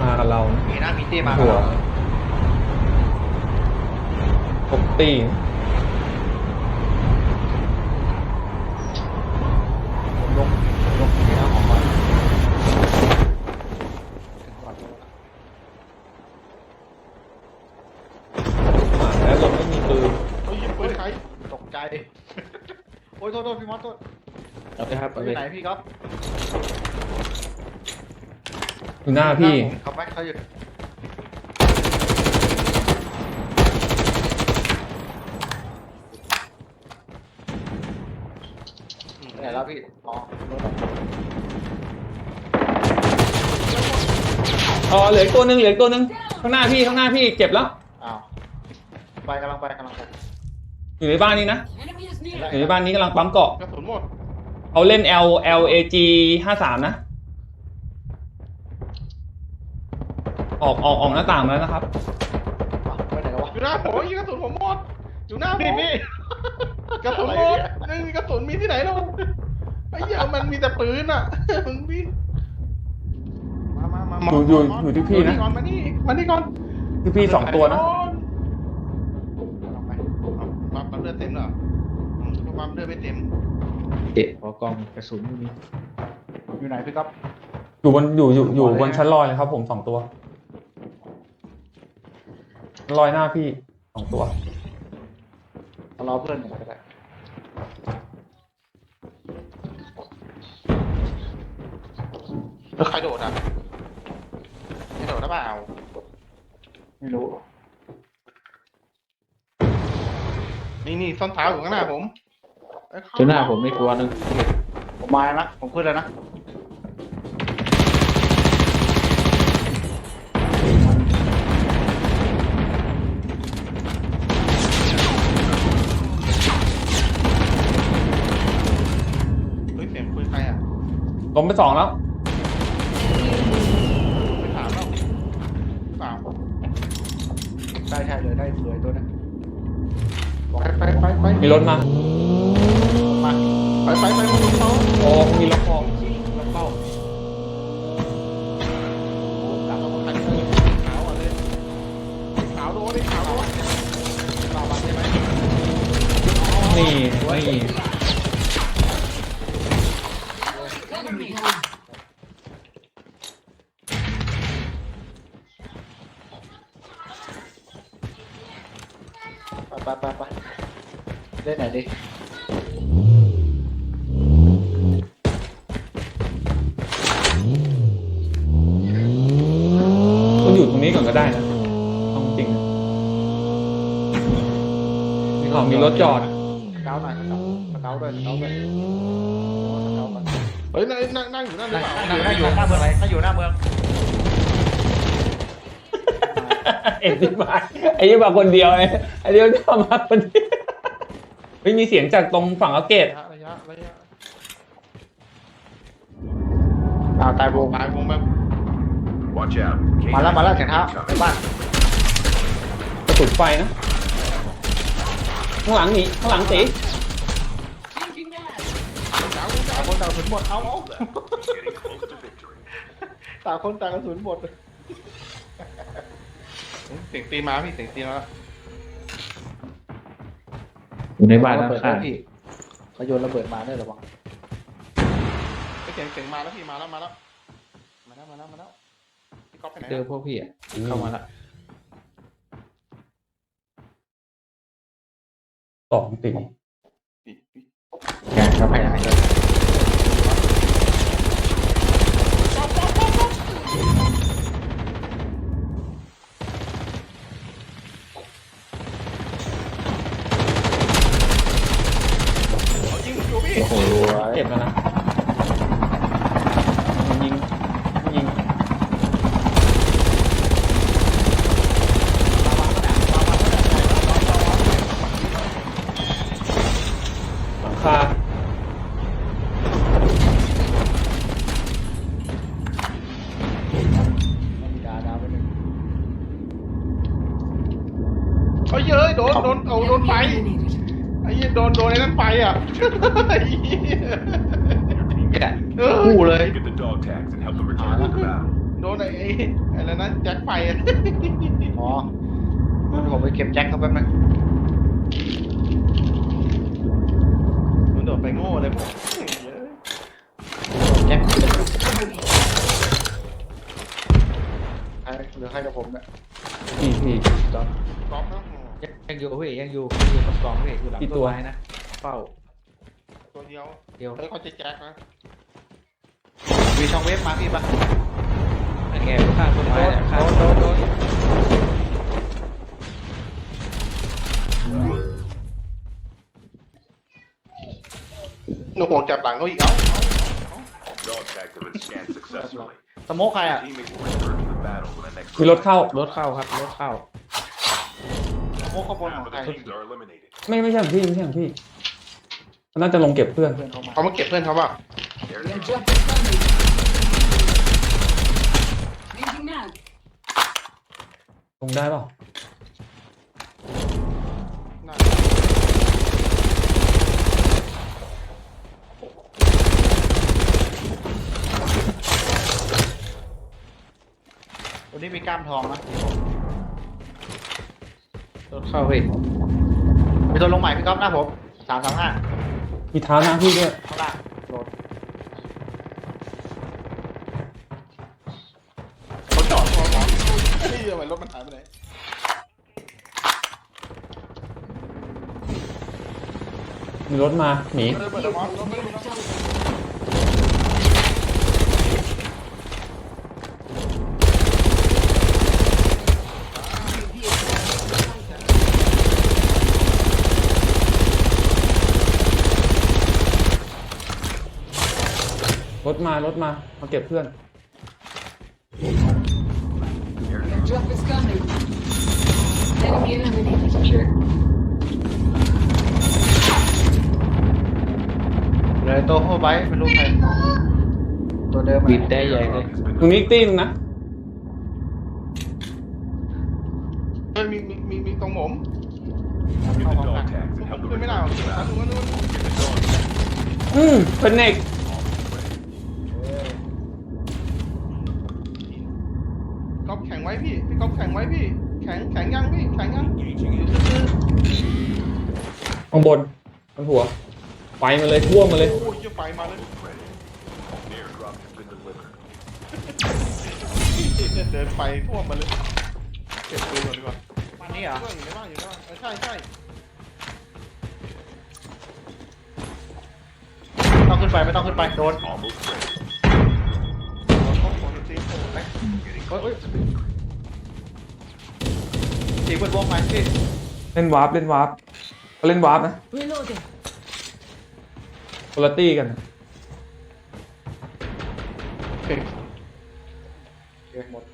มากับเรานะมีหน้ามีตี้มาหัวปกตี ลงลงที่หน้าของมัน มาแล้วเราไม่มีปืน โอ้ยยิงปืนใครตกใจ โอ้ยโทษโทษ พี่มอสโทษเอาไปครับเอาอไปยู่ไหนพี่ครับอยู่หน้าพี่เขาไหมเขาอยู่ไหนแล้วพี่อ๋อรถอ๋อเหลืออีกตัวหนึ่งเหลืออีกตัวหนึ่งข้างหน้าพี่ข้างหน้าพี่เจ็บแล้ว อ้าวไปกำลังไปกำลังไป อยู่ในบ้านนี้นะ Enemy is เห็น near. แล้วอยู่ในบ้านนี้กำลังปั๊มเกาะกระสุนหมดเขาเล่น L L A G ห้าสามนะ ออกออกออกหน้าต่างมาแล้วนะครับอ้าวไปไหนกันวะอยู่หน้าผมยิงกระสุนผมหมดอยู่หน้าผพี่มพี่กระสุนหมดไม่มีกระสุนมีที่ไหนหรอกไอ้เหี้ยมันมีแต่ปืนอะมึงพี่มามามาอยู่อยู่อยู่ที่พี่นะก่อนมานี่มานี่ก่อนพี่พี่สองตัวนะ เลือดเต็มเหรออืมปั๊มเลือดไม่เต็มเอะพอกองกระสุนอยู่นี่อยู่ไหนพี่ครับอยู่บนอยู่อยู่อยู่บนชั้นลอยเลยครับ ผมสองตัวลอยหน้าพี่สองตัวเอารอเพื่อนหน่อยก็ได้แล้วใครโดดอะใครโดดหรือเปล่าไม่รู้ นี่นี่ส้นเท้าอยู่ข้างหน้าผมไอ้เข้เจอหน้าผมในตัวหนึงผมมาแล้วนะผมขึ้นแล้วนะเฮ้ยเสียงปืนใครอะล้มไปสองแล้วไม่ถามแล้วเปล่าได้ใช่เลยได้เลยตัวนั้น ไปไปไปไปมีรถมา มาไปไปไปมาดูเขาโอ้มีรถพอรถเป้าโอ้กลับมาใครเลยขาวอะเลยขาวโดนดิขาวโดนต่อมาใช่ไหมนี่นี่ ไปไปไปไปเล่นไหนดิก็อยู่ตรงนี้ก่อนก็ได้นะต้องจริงนะมีของมีรถจอด สเกาหน่อยสเกาด้วยสเกาด้วยโอ้สเกาก่อนเฮ้ยนั่งนั่งนั่งอยู่นั่นหรือเปล่านั่งอยู่นั่งอยู่หน้าเมืองอะไรนั่งอยู่หน้าเมือง เอ็ดที่มาไอ้ยี่มาคนเดียวไอ้ไอ้เดียวที่มาคนเดียวไม่มีเสียงจากตรงฝั่งอัลเกตระยะระยะระยะอ้าวตายวง ตายวงแบบ Watch out. มาแล้ว มาแล้วเสียงเท้าในบ้านกระสุนไฟนะ ข้างหลังหนีข้างหลังตี Changing mag. ต่างคนต่างกระสุนหมด เอาเอา Getting close to victory. ต่างคนต่างกระสุนหมด เสียงตีมาพี่เสียงตีมาอยู่ในบ้านระด้านเบิดข้างพี่เขาโยนระเบิดมาได้หรอวะเสียงเสียงมาแล้วพี่มาแล้วมาแล้วมาแล้วมาแล้วมาแล้วพี่ก๊อฟไปไหนเจอพวกพี่อะเข้ามาละสองตีพี่พี่แกนกับพยายา โดนโดนเอาโดนไฟ Eliminated. ไอ้เหี้ยโดนโดนไอ้นั่นไฟอะไอ้เหี้ยแกะเออคู่เลย Get the dog tags and help them return to the battle. โดนไอ้ไอ้อะไรนะแจ็คไฟอะอ๋อเดี๋ยวผมไปเก็บแจ็คเขาแป๊บนึงมันโดดไปโง่เลยผมแจ็คใครเหลือใครกับผมเนี่ยพี่พี่จอดก๊อฟนะ ยังยังอยู่พี่ยังอยู่ยังอยู่กับกองพี่อยู่หลังกี่ตัต้นว ไม้นะเฝ้าตัวเดียวเดียวเฮ้ยเขาจะแจ็คนะมีช่องเวฟมาพี่ปะนั่นไงข้างต้นไม้เนี่ยข้างโดนโดนหนูห่วงจับหลังเขาอีกเอ้า Dog tags have been scanned successfully. สโมกใครอะ Teammate will return to the battle when the next มีรถเข้า รถเข้าครับรถเข้าสโม กข้างบนข half อง of ใคร the teams are eliminated. ไม่ไม่ใช่ของพี่ไม่ใช่ของพี่มันน่าจะลงเก็บเพื่อน เพื่อนเขามาเขามาเก็บเพื่อนเขาเปล่ะ There's The the jump is coming. Changing mag. ลงได้เปล่าตัวนี้มีกล้ามทองนะ รถเข้าพี่มีตัวลงใหม่พี่ก๊อฟหน้าผมสามสามห้ามีเท้าหน้าพี่ด้วยข้างล่างโดดเขาจอดพอหมอเฮ้ยทำไมรถมันหายไปไหนมีรถมาหนีเปิดแล้วมอสรถไม่รู้นะ รถมารถมามาเก็บเพื่อน The jump is coming. Enemy eliminated. เลยตัวเข้าไปไม่รู้ใครตัวเดิมบีบอะแต่ใหญ่เลย has been ตรงนี้อีกตีนึงนะเฮ้ยมีมีมีมีตรงผม Get the dog tags and help them ขึ้นไม่ return ได้ to หรอก the อะ battle. ดูว่าดูว่า Get the dog tags. อืมเป็นเน็กก๊อฟแข็งไว้พี่ พี่ก๊อฟแข็ง ไว้พี่ แข็งแข็งยังพี่ แข็งยัง Engaging อยู่ in ซื่อข้างบนบนหัวไฟมาเลยท่วมมาเลย ๆโอ้ยจะไฟมาเลย ready. Airdrop has been delivered. เดินไฟท่วมมาเลย เก็บปืนก่อนดีกว่าบ้านนี้เหรอ เครื่องอยู่ในบ้านอยู่ในบ้านเออใช่ใช่ไม่ต้องขึ้นไปไม่ต้องขึ้นไปโดน Almost ready. เขาขอตีโอ้ยเฮ้ยเฮ้ย สีเปิดวงไหมพี่เล่นวาร์ปเล่นวาร์ปเขาเล่นวาร์ปนะ Reloading. คนละตี้กันโอเค เกมหมด